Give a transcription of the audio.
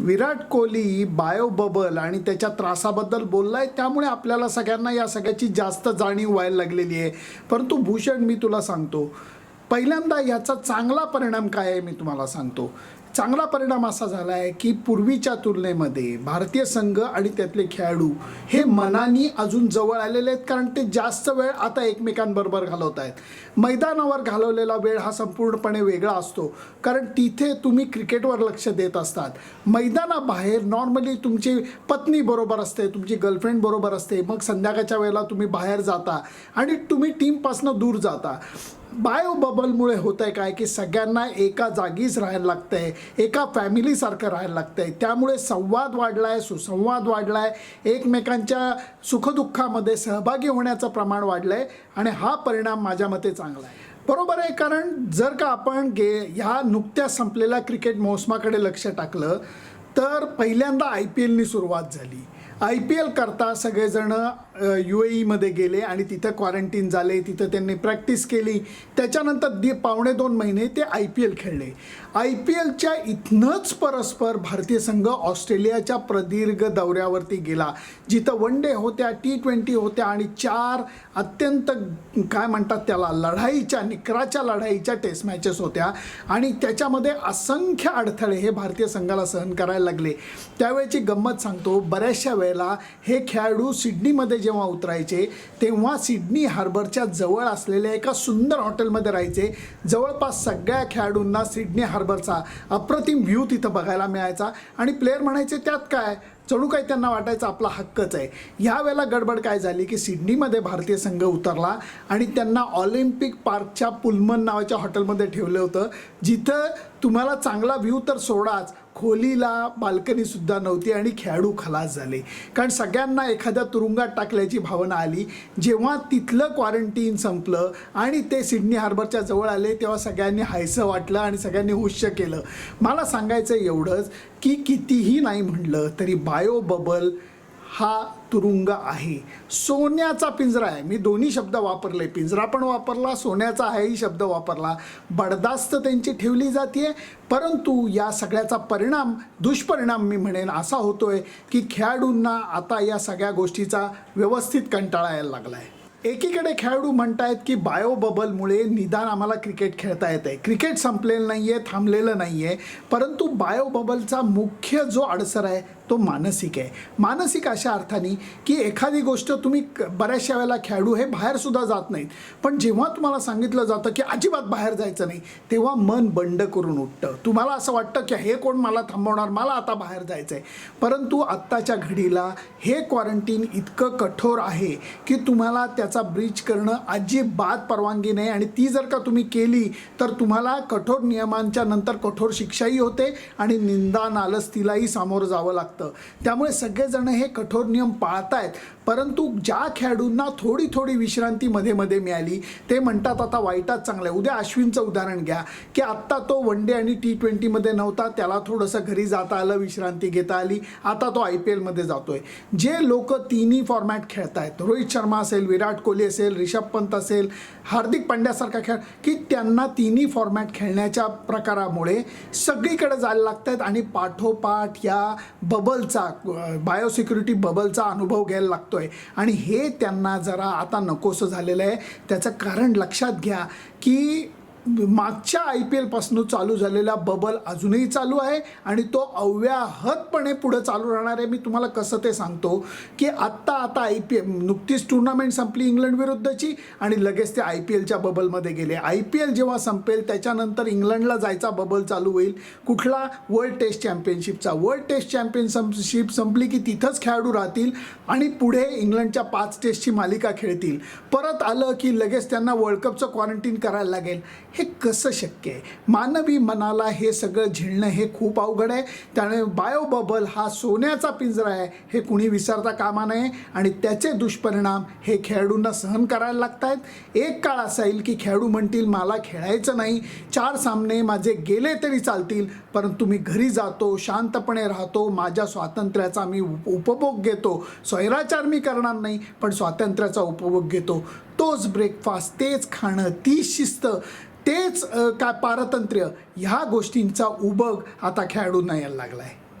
Virat Kohli bio bubble आणि त्याच्या त्रासाबद्दल बोललाय त्यामुळे आपल्याला सगळ्यांना या सगळ्याची जास्त जाणीव व्हायला लागलेली आहे. परंतु भूषण मी तुला सांगतो पहिल्यांदा याचा चांगला परिणाम काय आहे मी तुम्हाला सांगतो. चांगला परिणाम असा झाला आहे की पूर्वीच्या तुलनेमध्ये भारतीय संघ आणि त्यातले खेळाडू हे मनानी अजून जवळ आलेले आहेत कारण ते जास्त वेळ आता एकमेकांबरोबर घालवत आहेत. मैदानावर घालवलेला वेळ हा संपूर्णपणे वेगळा असतो. कारण तिथे तुम्ही क्रिकेटवर लक्ष देत असतात. मैदानाबाहेर नॉर्मली तुमची पत्नी बरोबर असते तुमची गर्लफ्रेंड बरोबर असते. मग संध्याकाळच्या वेळेला तुम्ही बाहेर जाता आणि तुम्ही टीमपासनं दूर जाता. बायो बबलमुळे होत आहे काय की सगळ्यांना एका जागीच राहायला लागतं आहे एका फॅमिलीसारखं राहायला लागतं आहे त्यामुळे संवाद वाढला आहे सुसंवाद वाढला आहे एकमेकांच्या सुखदुःखामध्ये सहभागी होण्याचं प्रमाण वाढलं आहे आणि हा परिणाम माझ्या मते चांगला आहे. बरोबर आहे कारण जर का आपण गे ह्या नुकत्याच संपलेल्या क्रिकेट मोसमाकडे लक्ष टाकलं तर पहिल्यांदा आय पी एलनी सुरुवात झाली. आय पी एल करता सगळेजणं यू ए ईमध्ये गेले आणि तिथं क्वारंटीन झाले तिथं त्यांनी प्रॅक्टिस केली. त्याच्यानंतर दि पावणे दोन महिने ते आय पी एल खेळले. आय पी एलच्या इथनंच परस्पर भारतीय संघ ऑस्ट्रेलियाच्या प्रदीर्घ दौऱ्यावरती गेला. जिथं वन डे होत्या टी ट्वेंटी होत्या आणि चार अत्यंत काय म्हणतात त्याला लढाईच्या निकराच्या लढाईच्या टेस्ट मॅचेस होत्या. आणि त्याच्यामध्ये असंख्य अडथळे हे भारतीय संघाला सहन करायला लागले. त्यावेळेची गंमत सांगतो बऱ्याचशा वेळेला हे खेळाडू सिडनीमध्ये जेव्हा उतरायचे तेव्हा सिडनी हार्बरच्या जवळ असलेल्या एका सुंदर हॉटेलमध्ये राहायचे. जवळपास सगळ्या खेळाडूंना सिडनी हार्बरचा अप्रतिम व्ह्यू तिथं बघायला मिळायचा. आणि प्लेअर म्हणायचे त्यात काय? चणू काही त्यांना वाटायचं? आपला हक्कच आहे. ह्या वेळेला गडबड काय झाली की सिडनीमध्ये भारतीय संघ उतरला आणि त्यांना ऑलिम्पिक पार्कच्या पुलमन नावाच्या हॉटेलमध्ये ठेवलं होतं. जिथं तुम्हाला चांगला व्ह्यू तर सोडाच खोलीला बाल्कनीसुद्धा नव्हती आणि खेळाडू खलास झाले. कारण सगळ्यांना एखाद्या तुरुंगात टाकल्याची भावना आली. जेव्हा तिथलं क्वारंटीन संपलं आणि ते सिडनी हार्बरच्या जवळ आले तेव्हा सगळ्यांनी हायसं वाटलं आणि सगळ्यांनी हुश्य केलं. मला सांगायचं एवढंच की कितीही नाही म्हणलं तरी बायो बबल हा तुरुंग आहे. सोन्याचा पिंजरा आहे. मी दोन्ही शब्द वापरले. पिंजरा पण वापरला सोन्याचा आहेही शब्द वापरला. बडदास्त त्यांची ठेवली जाते परंतु या सगळ्याचा परिणाम दुष्परिणाम मी म्हणेन असा होतोय की खेळाडूंना आता या सगळ्या गोष्टीचा व्यवस्थित कंटाळा यायला लागला आहे एकीकडे खेळाडू म्हणतायत की बायो बबलमुळे निदान आम्हाला क्रिकेट खेळता येत आहे क्रिकेट संपलेलं नाही आहे थांबलेलं नाही आहे परंतु बायो बबलचा मुख्य जो अडसर आहे तो मानसिक आहे. मानसिक अशा अर्थाने की एखादी गोष्ट तुम्ही क- बऱ्याचशा वेळेला खेळाडू हे बाहेरसुद्धा जात नाहीत. पण जेव्हा तुम्हाला सांगितलं जातं की अजिबात बाहेर जायचं नाही तेव्हा मन बंड करून उठतं. तुम्हाला असं वाटतं की हे कोण मला थांबवणार? मला आता बाहेर जायचं आहे परंतु आत्ताच्या घडीला हे क्वारंटीन इतकं कठोर आहे की तुम्हाला त्याचं ब्रीच करणं अजिबात परवानगी नाही. आणि ती जर का तुम्ही केली तर तुम्हाला कठोर नियमांच्या नंतर कठोर शिक्षाही होते आणि निंदा नालस्तीलाही सामोरं जावं लागतं. त्यामुळे सगळेजण हे कठोर नियम पाळतायत. परंतु ज्या खेळाडूंना थोडी थोडी विश्रांती मध्ये मध्ये मिळाली ते म्हणतात आता वाईटात चांगलं आहे उद्या अश्विनचं उदाहरण घ्या की आत्ता तो वन डे आणि टी ट्वेंटीमध्ये नव्हता त्याला थोडंसं घरी जाता आलं विश्रांती घेता आली आता तो आय पी एलमध्ये जातोय. जे लोक तिन्ही फॉर्मॅट खेळत आहेत रोहित शर्मा असेल विराट कोहली असेल रिषभ पंत असेल हार्दिक पांड्यासारखा खेळ की त्यांना तिन्ही फॉर्मॅट खेळण्याच्या प्रकारामुळे सगळीकडे जायला लागत आहेत आणि पाठोपाठ या बबलचा बायोसिक्युरिटी बबलचा अनुभव घ्यायला लागतोय. आणि हे त्यांना जरा आता नकोसं झालेलं आहे. त्याचं कारण लक्षात घ्या की मागच्या आय पी एलपासून चालू झालेला बबल अजूनही चालू आहे आणि तो अव्याहतपणे पुढं चालू राहणार आहे. मी तुम्हाला कसं ते सांगतो की आत्ता आता आय पी एल नुकतीच टुर्नामेंट संपली इंग्लंड विरुद्धची आणि लगेच ते आय पी एलच्या बबलमध्ये गेले. आय पी एल जेव्हा संपेल त्याच्यानंतर इंग्लंडला जायचा बबल चालू होईल. कुठला? वर्ल्ड टेस्ट चॅम्पियनशिपचा. वर्ल्ड टेस्ट चॅम्पियनशिप संपली की तिथंच खेळाडू राहतील आणि पुढे इंग्लंडच्या पाच टेस्टची मालिका खेळतील. परत आलं की लगेच त्यांना वर्ल्ड कपचं क्वारंटीन करायला लागेल. हे कसं शक्य आहे? मानवी मनाला हे सगळं झेलणं हे खूप अवघड आहे. त्यामुळे बायो बबल हा सोन्याचा पिंजरा आहे हे कुणी विसरता कामा नये. आणि त्याचे दुष्परिणाम हे खेळाडूंना सहन करायला लागत आहेत एक काळ असा येईल की खेळाडू म्हणतील मला खेळायचं नाही. चार सामने माझे गेले तरी चालतील परंतु मी घरी जातो शांतपणे राहतो. माझ्या स्वातंत्र्याचा मी उपभोग घेतो. स्वैराचार मी करणार नाही पण स्वातंत्र्याचा उपभोग घेतो. तोच ब्रेकफास्ट तेच खाणं ती शिस्त. तेच काय पारतंत्र्य ह्या गोष्टींचा उबग आता खेळाडूंना यायला लागला आहे